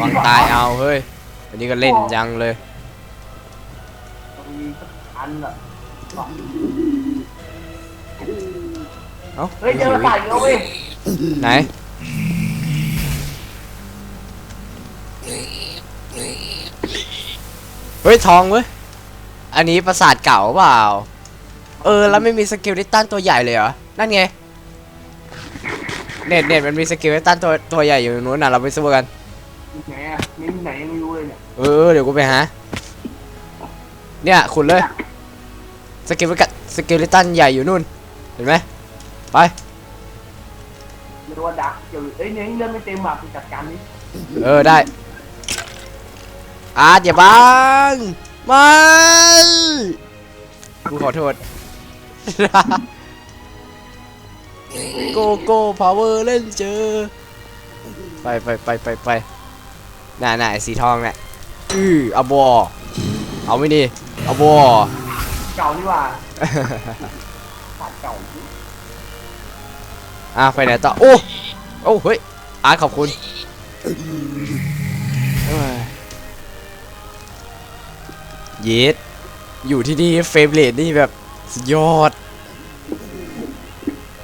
วางตายเอาเฮ้ย อันนี้ก็เล่นยังเลยต้องมีสักอันละสองเอ้าเฮ้ยเจอสายเยอะเว้ยไหนเฮ้ยทองเว้ย อันนี้ประสาทเก่าเปล่า เออแล้วไม่มีสกิลลิตันตัวใหญ่เลยเหรอ นั่นไง เน็ตเน็ตมันมีสกิลลิตันตัวตัวใหญ่อยู่นู้นน่ะเราไปสู้กันอยู่ไหนอะ มีที่ไหนยังไม่รู้เลยเนี่ยเออเดี๋ยวกูไปหา เนี่ยขุดเลยสกิลลิตันสกิลลิตันใหญ่อยู่นู่น เห็นไหมไป เรียกว่าดักเดี๋ยวเอ้ยเนี่ยเลื่อนไม่เต็มอะไปจัดการนี่เออได้ อาร์ตอย่าบังไม่กูขอโทษ โกโก้พาวเวอร์เล่นเจอ ไปไปไปไปไป น่าน่าไอ้สีทองเนี่ยอือเอาบอเอาไม่ดีเอาบอเก่านี่หว่าสายเก่าอะไปไหนต่อโอ้โอ้เฮ้ยอาร์ตขอบคุณเอ้ยเย็ดอยู่ที่นี่เฟรมเรทนี่แบบสุดยอด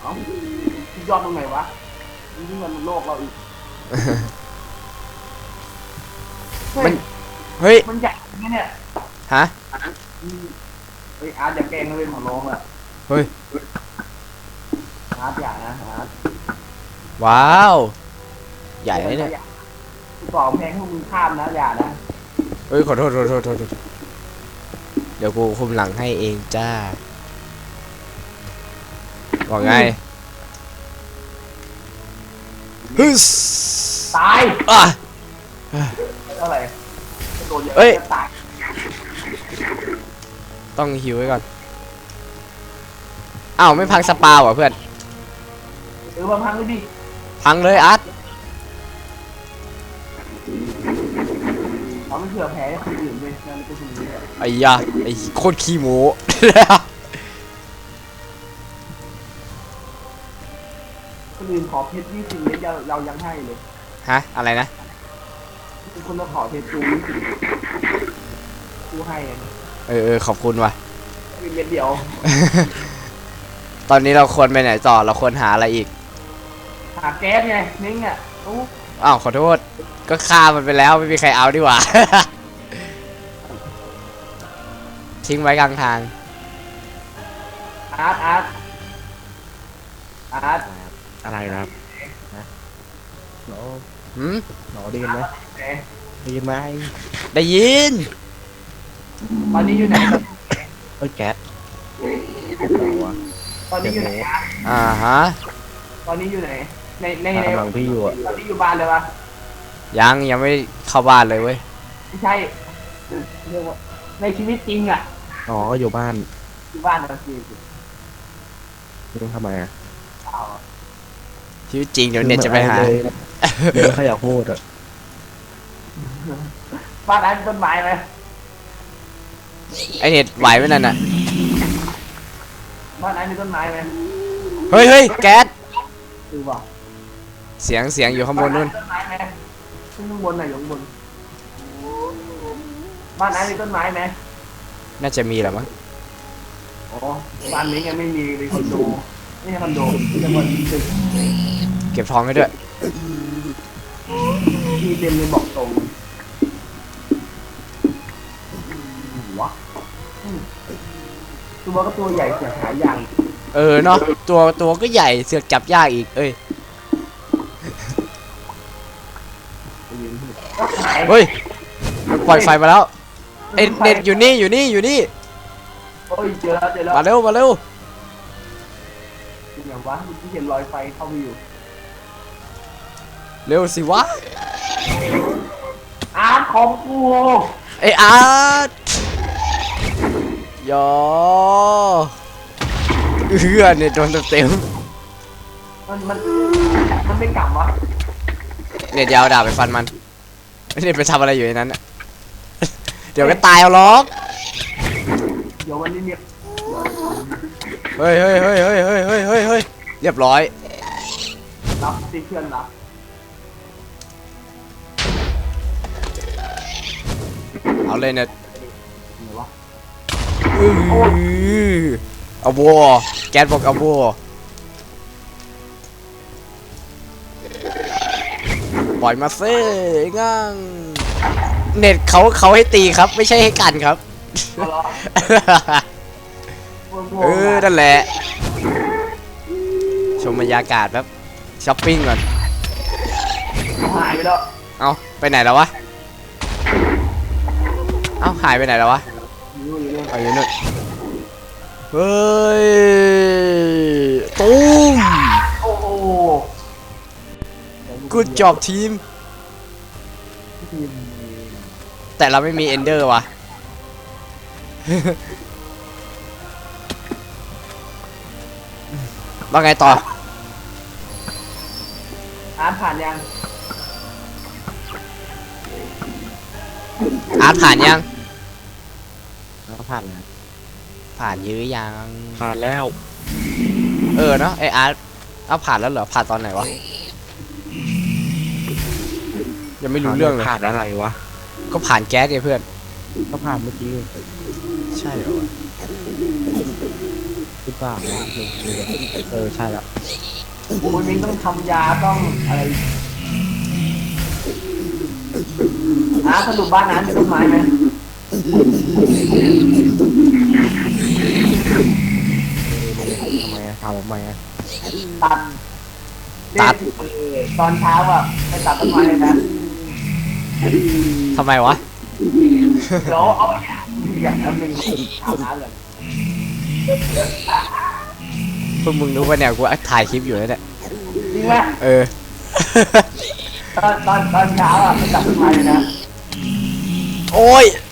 เอ้าที่ยอดตรงไหนวะนี่มันโลกเราอีกเฮ้ มัยนเฮ้ย มันใหญ่ไหมเนี่ยฮะ อืมเฮ้ยอาร์ตอย่าแกล้งนะเลยของน้องอะเฮ้ย อาร์ตอย่านะอาร์ตว้าว ใหญ่เลยเนี่ย กูต่อแพงให้มึงข้ามนะอย่านะเฮ้ยขอโทษขอโทษขอโทษเดี๋ยวกูคุมหลังให้เองจ้าว่าไงฮึสตายอะ เท่าไหร่โดนเยอะเอ้ย จะตายต้องฮิวไว้ก่อนอ้าวไม่พังสปาวอะเพื่อน เออมาพังเลยดิพังเลยอาร์ตเอาไม่เผื่อแพ้ให้คนอื่นด้วยนั่นก็คือนี้แหละไอ้ยาไอ้โคตรขี้โม้ คนอื่นขอเพชรยี่สิบเมตรเราเรายังให้เลย ฮะ อะไรนะ มีคนมาขอเพชรจูยี่สิบกูให้ไงเออเออขอบคุณว่ะ มีเม็ดเดียว ตอนนี้เราควรไปไหนต่อเราควรหาอะไรอีก หาแก๊สไงนิ้งอะโอ้อ้าวขอโทษ ก็ฆ่ามันไปแล้วไม่มีใครเอาดีกว่า ทิ้งไว้กลางทาง อาร์ตอาร์ตอาร์ตอะไรนะครับหนอ หืมหนอได้ยินไหมไหนได้ยินไหมได้ยินตอนนี้อยู่ไหนเอ้ยแก๊สอะไรวะตอนนี้อยู่ไหนอาร์ตอ่าฮะตอนนี้อยู่ไหน ในในในกำลังพี่อยู่อะตอนนี้อยู่บ้านเลยปะยังยังไม่เข้าบ้านเลยเว้ยไม่ใช่เรียกว่าในชีวิตจริงอะอ๋อก็อยู่บ้านอยู่บ้านเราคือไม่ต้องทำไมอะเปล่าชีวิตจริงเดี๋ยวเน็ตจะไปหาเลยเดี๋ย วใครอยากพูดอะบ้านนั้นมีต้นไม้ไหมไอเน็ตไหวไหมนั่นน่ะ บ้านนั้นมีต้นไม้ไหมเฮ้ยเฮ้ยแก๊ส คือบอกเสียงเสียงอยู่ข้างบนนู่น ต้นไม้ไหมขึ้นข้างบนหน่อยอยู่ข้างบน บ้านนั้นมีต้นไม้ไหมน่าจะมีแหละมั้ง อ๋อบ้านนี้ยังไม่มีเป็นคอนโดไม่ใช่คอนโดเป็นคนตึกเก็บทองให้ด้วย ที่เต็มเลยบอกตรงหัวอืมตัวก็ตัวใหญ่เสียหายอย่างเออเนาะตัวตัวก็ใหญ่เสือกจับยากอีก เอ้ยหายเฮ้ยมันปล่อยไฟมาแล้วเอ็นเน็ตอยู่นี่อยู่นี่อยู่นี่โอ้ยเจอแล้วเจอแล้วมาเร็วมาเร็วเป็นอย่างวะเมื่อกี้เห็นรอยไฟเข้าไปอยู่ เร็วสิวะ อาร์ตของกูไออาร์ตยอเอื้อเนี่ยโดนเต็มมันมันมันไม่กลับวะๆเน็ตยาวด่าไปฟันมันเน็ตไปทำอะไรอยู่ในนั้นน่ะเดี๋ยวก็ตายเอาล็อกเดี๋ยววันนี้เนี่ยเฮ้ยเฮ้ยเฮ้ยเฮ้ยเฮ้ยเฮ้ยเฮ้ยเฮ้ยเรียบร้อยรับที่เพื่อนรับ เอาเลยเน็ตไหนวะอื้อเอาบัวแก๊สบอกเอาบัวปล่อยมาเซ่งังเน็ตเขาเขาให้ตีครับ ไม่ใช่ให้กันครับ เอาเหรอพวกเออนั่นแหละ ชมบรรยากาศแบบช้อปปิ้งก่อนหายไปแล้ว เอาไปไหนแล้ววะ เอาหายไปไหนแล้ววะอยู่อยู่เนี่ยเอาอยู่นู่นเฮ้ยตูมโอ้โห good job ทีมทีม แต่เราไม่มีเอนเดอร์วะว่าไงต่ออาร์ตผ่านยังอาร์ตผ่านยังแล้ว ก็ผ่านแล้วผ่านยื้อยัง ผ่านแล้ว เออเนาะไออาร์ตเอาผ่านแล้วเหรอ ผ่านตอนไหนวะ ยังไม่รู้เรื่องเลยผ่านอะไรวะ ก็ผ่านแก๊สไงเพื่อน ก็ผ่านเมื่อกี้ ใช่เหรอวะหรือเปล่าเออ ใช่แล้วคุณมิงต้องทำยาต้องอะไรอาร์ตสรุปบ้านนั้นมีต้นไม้ไหม ทำไมอะถามผมทำไมอะตัดตัดเออตอนเช้าอะไปตัดต้นไม้เลยนะทำไมวะ เดี๋ยวเอาอย่างนั้นหนึ่งอาบน้ำเลยพวกมึงรู้ป่ะเนี่ยกูถ่ายคลิปอยู่แล้วเนี่ย จริงไหมเออ ตอนตอนตอนเช้าอะไปตัดต้นไม้เลยนะ โอ้ยจิ้ม